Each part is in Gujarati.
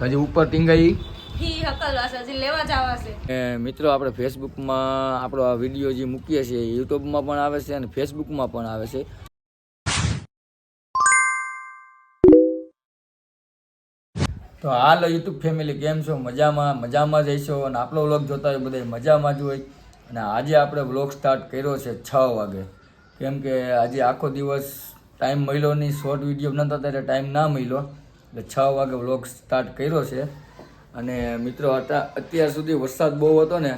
હજી ઉપર ટીંગાઈ. મિત્રો આપણે ફેસબુકમાં આપણો આ વીડિયો જે મૂકીએ છીએ યુટ્યુબમાં પણ આવે છે અને ફેસબુકમાં પણ આવે છે. તો હાલ યુટ્યુબ ફેમિલી કેમ છો? મજામાં મજામાં જ હશો? અને આપણો વ્લોગ જોતા હોય બધા મજામાં જ હોય. અને આજે આપણે વ્લોગ સ્ટાર્ટ કર્યો છે છ વાગે. કેમ કે આજે આખો દિવસ ટાઈમ મળ્યો નહીં શોર્ટ વીડિયો નહોતા ત્યારે ટાઈમ ના મળ્યો. એટલે છ વાગે વ્લોગ સ્ટાર્ટ કર્યો છે. અને મિત્રો, હતા, અત્યાર સુધી વરસાદ બહુ હતો ને,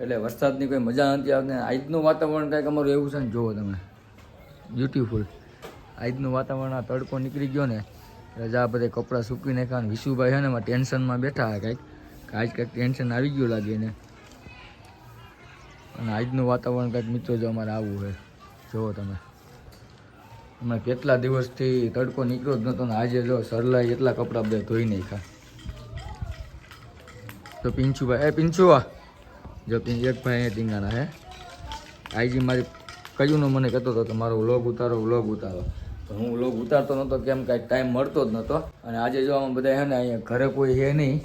એટલે વરસાદની કોઈ મજા નથી આવતી. આજનું વાતાવરણ કંઈક અમારું એવું છે ને, જુઓ તમે. બ્યુટીફુલ આજનું વાતાવરણ, આ તડકો નીકળી ગયો ને રજા બધે કપડાં સૂકી નાખ્યા અને વિશુભાઈ છે ને, એમાં ટેન્શનમાં બેઠા કંઈક. આજ કંઈક ટેન્શન આવી ગયું લાગે ને અને આજનું વાતાવરણ કંઈક મિત્રો જો અમારે આવું હોય જુઓ તમે. અમે કેટલા દિવસથી તડકો નીકળ્યો જ નહોતો ને આજે જો સરલાઈ એટલા કપડાં બધા ધોઈ નાખ્યા. તો પિંચુભાઈ એ પિંચુઆ જો એક ભાઈ અહીંયા ટીંગાણા હે. આઈજી મારી કયું મને કહેતો હતો મારો વ્લોગ ઉતારો વ્લોગ ઉતારો. તો હું વ્લોગ ઉતારતો નહોતો, કેમ કાંઈ ટાઈમ મળતો જ નહોતો. અને આજે જો આમાં બધા છે ને અહીંયા ઘરે કોઈ હે નહીં.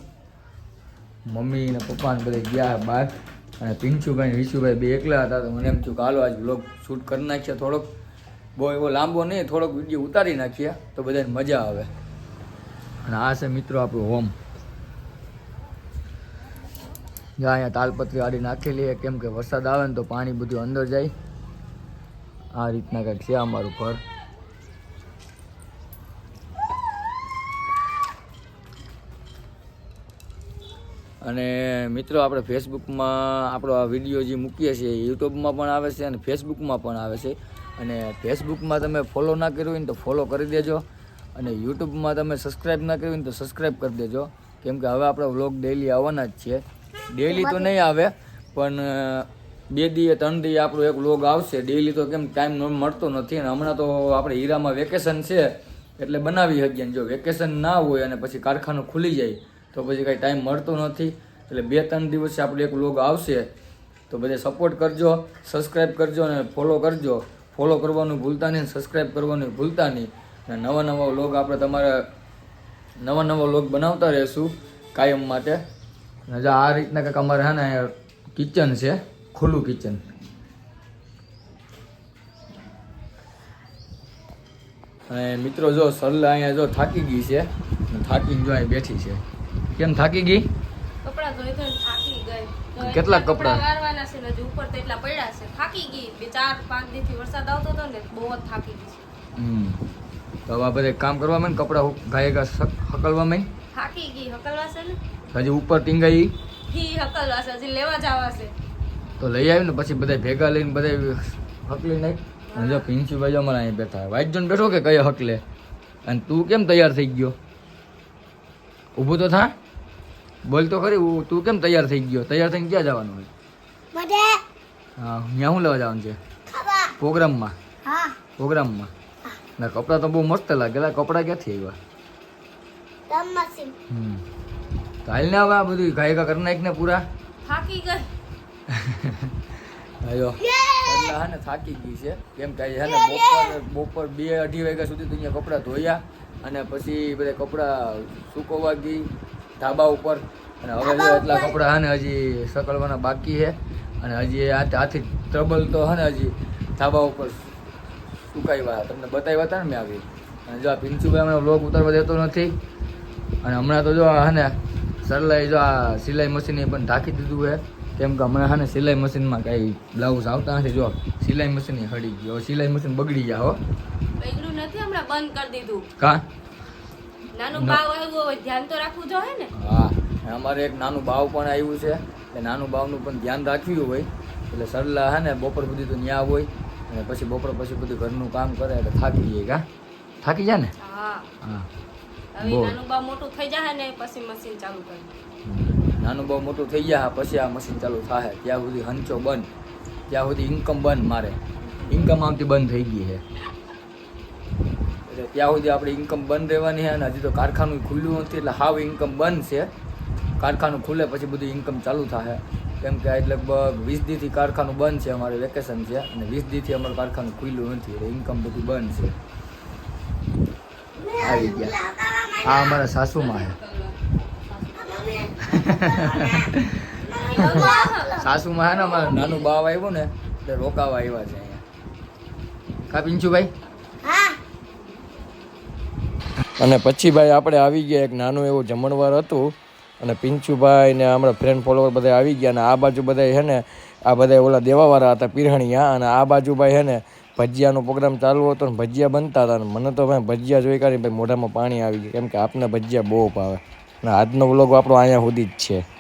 મમ્મી ને પપ્પા ને બધા ગયા બહાર. અને પિંચુભાઈ વિશુભાઈ બે એકલા હતા, તો મને એમ થયું કે હાલો આજ વ્લોગ શૂટ કરી નાખીએ થોડોક. બહુ એવો લાંબો નહીં, થોડોક વીડિયો ઉતારી નાખીએ, તો બધાને મજા આવે. અને આ છે મિત્રો આપણું હોમ જ્યાં અહીંયા તાલપત્રી આડી નાખેલી કેમ કે વરસાદ આવે ને તો પાણી બધું અંદર જાય. આ રીતના કંઈક છે અમારું ઘર. અને મિત્રો આપણે ફેસબુકમાં આપણો આ વીડિયો જે મૂકીએ છીએ યુટ્યુબમાં પણ આવે છે અને ફેસબુકમાં પણ આવે છે. અને ફેસબુકમાં તમે ફોલો ના કર્યું હોય ને તો ફોલો કરી દેજો. અને યુટ્યુબમાં તમે સબસ્ક્રાઈબ ના કર્યું હોય ને તો સબસ્ક્રાઈબ કરી દેજો. કેમ કે હવે આપણે વ્લોગ ડેલી આવવાના જ છે. ડેલી તો નહીં આવે, પણ બે દીએ ત્રણ દીએ આપણો એક વ્લોગ આવશે. ડેલી તો કેમ ટાઈમ મળતો નથી અને હમણાં તો આપણે હીરામાં વેકેશન છે, એટલે બનાવી શકીએ જો વેકેશન ના હોય અને પછી કારખાનું ખુલી જાય, તો પછી કાંઈ ટાઈમ મળતો નથી. એટલે બે ત્રણ દિવસે આપણો એક વ્લોગ આવશે. તો બધે સપોર્ટ કરજો સબસ્ક્રાઈબ કરજો અને ફોલો કરજો. ફોલો કરવાનું ભૂલતા નહીં સબસ્ક્રાઈબ કરવાનું ભૂલતા નહીં. અને નવા નવા વ્લોગ આપણે તમારે નવા નવા વ્લોગ બનાવતા રહેશું કાયમ માટે. જો આ રીતના કંઈક અમારે છે ને કિચન છે ખુલ્લું કિચન અને મિત્રો જો સરલા અહીંયા જો થાકી ગઈ છે થાકીને જો અહીં બેઠી છે. કેમ થાકી ગઈ? કપડા કેટલા કપડાં? વારવાના છે ને હજી ઉપર તો એટલા પડ્યા છે. થાકી ગઈ. બે ચાર પાંચ દિવસથી વરસાદ આવતો હતો ને બહુ જ થાકી ગઈ છે. હમ. તો હવે આ બધે કામ કરવા માંડ કપડા ગાય હકલવા માંડ. થાકી ગઈ. હકલવાશે ને? હજી ઉપર ટીંગાઈ. હી હકલવા છે. હજી લેવા જવા છે. તો લઈ આવી ને પછી બધા ભેગા લઈને બધા હકલી નાખ. અને જો પિંચુભાઈ જો અમારા અહીં બેઠા વાઈટ જોન બેઠો કે કઈ હકલે? અને તું કેમ તૈયાર થઈ ગયો? ઊભું તો થા. બોલ તો ખરી તું કેમ તૈયાર થઈ ગયો? તૈયાર થઈને ક્યાં જવાનું હોય? હા ત્યાં શું લેવા જવાનું છે? પ્રોગ્રામમાં? પ્રોગ્રામમાં? ના કપડાં તો બહુ મસ્ત લાગેલા કપડાં ક્યાંથી આવ્યા? હમ. તો હાલ ને હવે આ બધું ગાયકા કરી નાખ ને પૂરા. થાકી ગઈ. આયો. એટલે હા ને થાકી ગઈ છે. કેમ કે છે ને બપોર બપોર બે અઢી વાગ્યા સુધી તો અહીંયા કપડાં ધોયા અને પછી બધા કપડાં સૂકવવા ગઈ ધાબા ઉપર. અને હવે જો એટલા કપડાં છે ને હજી સકળવાના બાકી છે. અને હજી આથી ટ્રબલ તો હે ને હજી ધાબા ઉપર સુકાવ્યા તમને બતાવ્યા હતા ને મેં આવી. અને જો આ પિંચુભાઈ હમણાં વ્લોગ ઉતારવા દેતો નથી. અને હમણાં તો જો હે ને સરલાઈ જો આ સિલાઈ મશીન પણ ઢાંકી દીધું છે. કેમ કે હમણાં હે ને સિલાઈ મશીનમાં કાંઈ બ્લાઉઝ આવતા નથી. જો સિલાઈ મશીન હડી હળી ગયો સિલાઈ મશીન બગડી ગયા હો. બગડ્યું નથી હમણાં? બંધ કરી દીધું. કા? નાનું ન- આવ્યું ધ્યાન તો રાખવું જોઈએ ને. હા. અમારે એક નાનું બાવ પણ આવ્યું છે. એટલે નાનું બાવનું પણ ધ્યાન રાખ્યું હોય એટલે સરલા હે ને બપોર સુધી તો ન્યા હોય અને પછી બપોર પછી બધું ઘરનું કામ કરે એટલે થાકી જાય કા? થાકી જાય ને? હા. નાનું ભાવ મોટું થઈ જાય ને પછી મશીન ચાલુ કરી. નાનું બહુ મોટું થઈ ગયા પછી આ મશીન ચાલુ થાય ત્યાં સુધી હંચો બંધ. ત્યાં સુધી ઇન્કમ બંધ મારે. ઇન્કમ આવતી બંધ થઈ ગઈ છે એટલે ત્યાં સુધી આપણે ઇન્કમ બંધ રહેવાની છે અને હજી તો કારખાનું ખુલ્લું નથી એટલે હાવ ઇન્કમ બંધ છે. કારખાનું ખુલે પછી બધું ઇન્કમ ચાલુ થાય કેમ કે આજ લગભગ વીસ દીથી કારખાનું બંધ છે અમારે વેકેશન છે અને વીસ દીથી અમારું કારખાનું ખુલ્લું નથી એટલે ઇન્કમ બધું બંધ છે. આવી ગયા. આ અમારા સાસુમાં છે. સાસુમાં છે ને અમારે નાનું બાવ આવ્યું ને એટલે રોકાવા આવ્યા છે અહીંયા. કા પિંચુભાઈ? અને પછી ભાઈ આપણે આવી ગયા એક નાનું એવું જમણવાર હતું. અને પિંચુભાઈ ને હમણાં ફ્રેન્ડ ફોલોવર બધા આવી ગયા અને આ બાજુ બધા છે ને, આ બધા ઓલા દેવાવાળા હતા પીરહણીયા અને આ બાજુ ભાઈ છે ને ભજીયાનો પ્રોગ્રામ ચાલુ હતો ને ભજીયા બનતા હતા અને મને તો ભાઈ ભજીયા જોઈ કાઢી ભાઈ મોઢામાં પાણી આવી ગયું. કેમ કે આપને ભજીયા બહુ ભાવે. અને આજનો વ્લોગ આપણો અહીંયા સુધી જ છે.